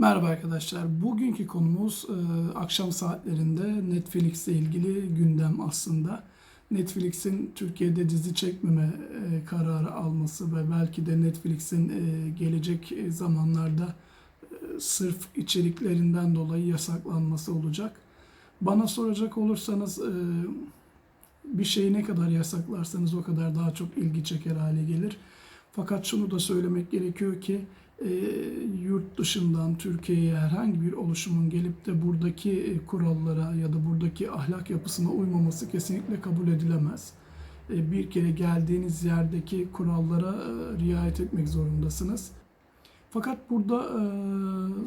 Merhaba arkadaşlar. Bugünkü konumuz e, akşam saatlerinde Netflix ile ilgili gündem aslında. Netflix'in Türkiye'de dizi çekmeme e, kararı alması ve belki de Netflix'in e, gelecek zamanlarda e, sırf içeriklerinden dolayı yasaklanması olacak. Bana soracak olursanız e, bir şeyi ne kadar yasaklarsanız o kadar daha çok ilgi çeker hale gelir. Fakat şunu da söylemek gerekiyor ki e, yurt dışından Türkiye'ye herhangi bir oluşumun gelip de buradaki e, kurallara ya da buradaki ahlak yapısına uymaması kesinlikle kabul edilemez. E, bir kere geldiğiniz yerdeki kurallara e, riayet etmek zorundasınız. Fakat burada e,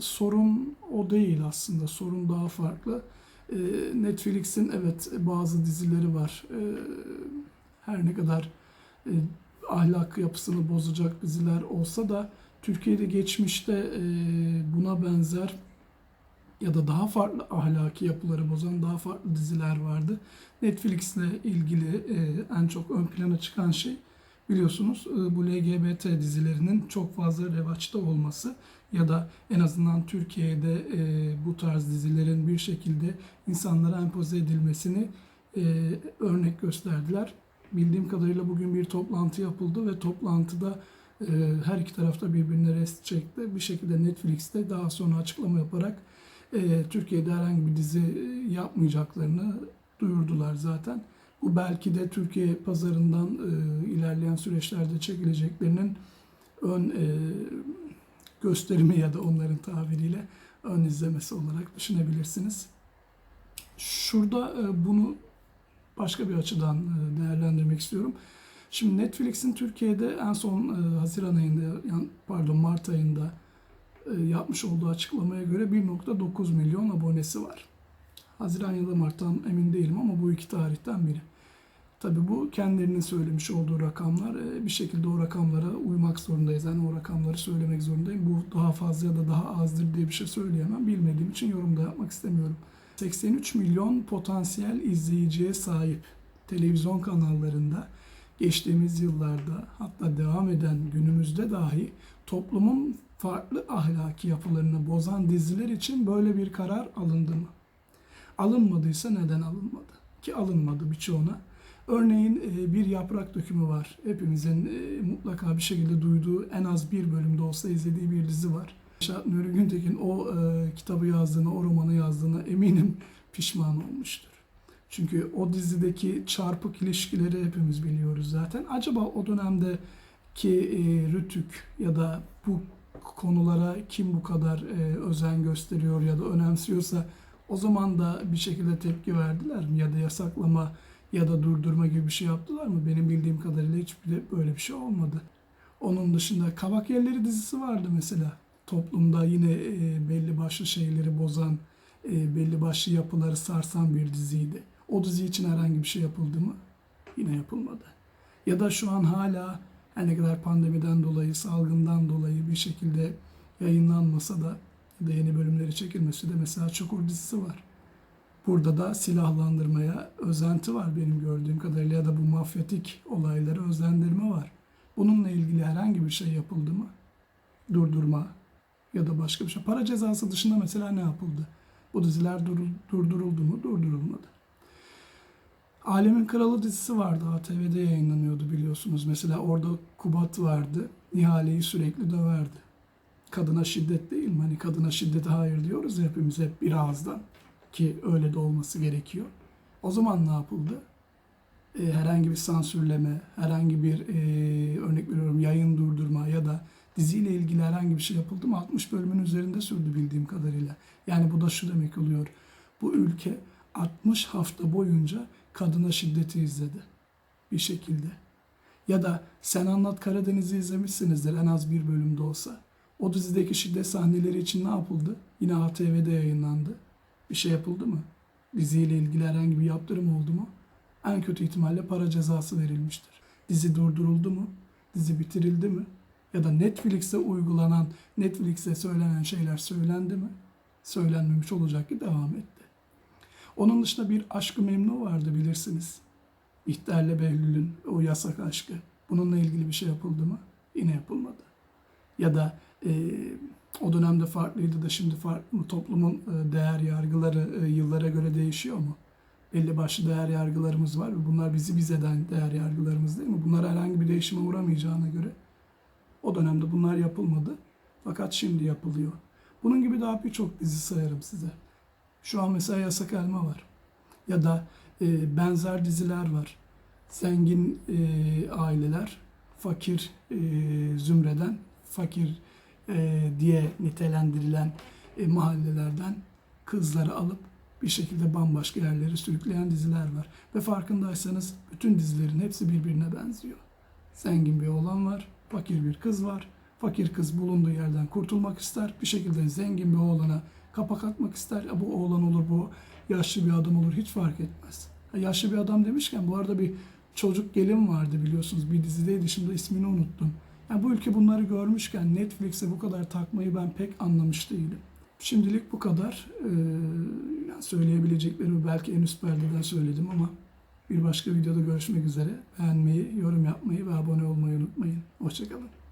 sorun o değil aslında. Sorun daha farklı. E, Netflix'in evet bazı dizileri var. E, her ne kadar e, ahlak yapısını bozacak diziler olsa da Türkiye'de geçmişte buna benzer ya da daha farklı ahlaki yapıları bozan daha farklı diziler vardı. Netflix'le ilgili en çok ön plana çıkan şey biliyorsunuz bu LGBT dizilerinin çok fazla revaçta olması ya da en azından Türkiye'de bu tarz dizilerin bir şekilde insanlara empoze edilmesini örnek gösterdiler. Bildiğim kadarıyla bugün bir toplantı yapıldı ve toplantıda e, her iki tarafta birbirine rest çekti. Bir şekilde Netflix'te daha sonra açıklama yaparak e, Türkiye'de herhangi bir dizi yapmayacaklarını duyurdular zaten. Bu belki de Türkiye pazarından e, ilerleyen süreçlerde çekileceklerinin ön e, gösterimi ya da onların tabiriyle ön izlemesi olarak düşünebilirsiniz. Şurada e, bunu başka bir açıdan e, değerlendirmek istiyorum. Şimdi Netflix'in Türkiye'de en son e, Haziran ayında, yani pardon Mart ayında e, yapmış olduğu açıklamaya göre 1.9 milyon abonesi var. Haziran ya da Mart'tan emin değilim ama bu iki tarihten biri. Tabi bu kendilerinin söylemiş olduğu rakamlar. E, bir şekilde o rakamlara uymak zorundayız. Yani o rakamları söylemek zorundayım. Bu daha fazla ya da daha azdır diye bir şey söyleyemem. Bilmediğim için yorum da yapmak istemiyorum. 83 milyon potansiyel izleyiciye sahip televizyon kanallarında geçtiğimiz yıllarda hatta devam eden günümüzde dahi toplumun farklı ahlaki yapılarını bozan diziler için böyle bir karar alındı mı? Alınmadıysa neden alınmadı? Ki alınmadı birçoğuna. Örneğin e, bir yaprak dökümü var. Hepimizin e, mutlaka bir şekilde duyduğu en az bir bölümde olsa izlediği bir dizi var. Şahat Nuri Güntekin o e, kitabı yazdığına, o romanı yazdığına eminim pişman olmuştur. Çünkü o dizideki çarpık ilişkileri hepimiz biliyoruz zaten. Acaba o dönemdeki e, Rütük ya da bu konulara kim bu kadar e, özen gösteriyor ya da önemsiyorsa o zaman da bir şekilde tepki verdiler mi? Ya da yasaklama ya da durdurma gibi bir şey yaptılar mı? Benim bildiğim kadarıyla de böyle bir şey olmadı. Onun dışında Kavak Yerleri dizisi vardı mesela. Toplumda yine e, belli başlı şeyleri bozan, e, belli başlı yapıları sarsan bir diziydi. O dizi için herhangi bir şey yapıldı mı? Yine yapılmadı. Ya da şu an hala her ne kadar pandemiden dolayı, salgından dolayı bir şekilde yayınlanmasa da ya da yeni bölümleri çekilmesi de mesela Çukur dizisi var. Burada da silahlandırmaya özenti var benim gördüğüm kadarıyla ya da bu mafyatik olaylara özendirme var. Bununla ilgili herhangi bir şey yapıldı mı? Durdurma ya da başka bir şey. Para cezası dışında mesela ne yapıldı? Bu diziler dur- durduruldu mu? Durdurulmadı. Alemin Kralı dizisi vardı. ATV'de yayınlanıyordu biliyorsunuz. Mesela orada Kubat vardı. Nihale'yi sürekli döverdi. Kadına şiddet değil mi? Hani kadına şiddete hayır diyoruz ya hepimiz hep bir. Ki öyle de olması gerekiyor. O zaman ne yapıldı? E, herhangi bir sansürleme, herhangi bir e, örnek veriyorum yayın durdurma ya da diziyle ilgili herhangi bir şey yapıldı mı 60 bölümün üzerinde sürdü bildiğim kadarıyla. Yani bu da şu demek oluyor. Bu ülke 60 hafta boyunca kadına şiddeti izledi bir şekilde. Ya da Sen Anlat Karadeniz'i izlemişsinizdir en az bir bölümde olsa. O dizideki şiddet sahneleri için ne yapıldı? Yine ATV'de yayınlandı. Bir şey yapıldı mı? Diziyle ilgili herhangi bir yaptırım oldu mu? En kötü ihtimalle para cezası verilmiştir. Dizi durduruldu mu? Dizi bitirildi mi? Ya da Netflix'e uygulanan, Netflix'e söylenen şeyler söylendi mi? Söylenmemiş olacak ki devam etti. Onun dışında bir aşkı memnu vardı bilirsiniz. İhterle Behlül'ün o yasak aşkı. Bununla ilgili bir şey yapıldı mı? Yine yapılmadı. Ya da e, O dönemde farklıydı da şimdi farklı? Toplumun e, değer yargıları e, yıllara göre değişiyor mu? Belli başlı değer yargılarımız var ve bunlar bizi biz eden değer yargılarımız değil mi? Bunlar herhangi bir değişime uğramayacağına göre o dönemde bunlar yapılmadı. Fakat şimdi yapılıyor. Bunun gibi daha birçok dizi sayarım size. Şu an mesela Yasak Elma var. Ya da e, benzer diziler var. Zengin e, aileler fakir e, zümreden, fakir e, diye nitelendirilen e, mahallelerden kızları alıp bir şekilde bambaşka yerlere sürükleyen diziler var. Ve farkındaysanız bütün dizilerin hepsi birbirine benziyor. Zengin bir oğlan var, fakir bir kız var. Fakir kız bulunduğu yerden kurtulmak ister. Bir şekilde zengin bir oğlana kapak atmak ister. Ya bu oğlan olur, bu yaşlı bir adam olur hiç fark etmez. Ha, Yaşlı bir adam demişken bu arada bir çocuk gelin vardı biliyorsunuz bir dizideydi şimdi ismini unuttum. Yani bu ülke bunları görmüşken Netflix'e bu kadar takmayı ben pek anlamış değilim. Şimdilik bu kadar. Ee, söyleyebileceklerimi belki en üst perdeden söyledim ama bir başka videoda görüşmek üzere. Beğenmeyi, yorum yapmayı ve abone olmayı unutmayın. Hoşçakalın.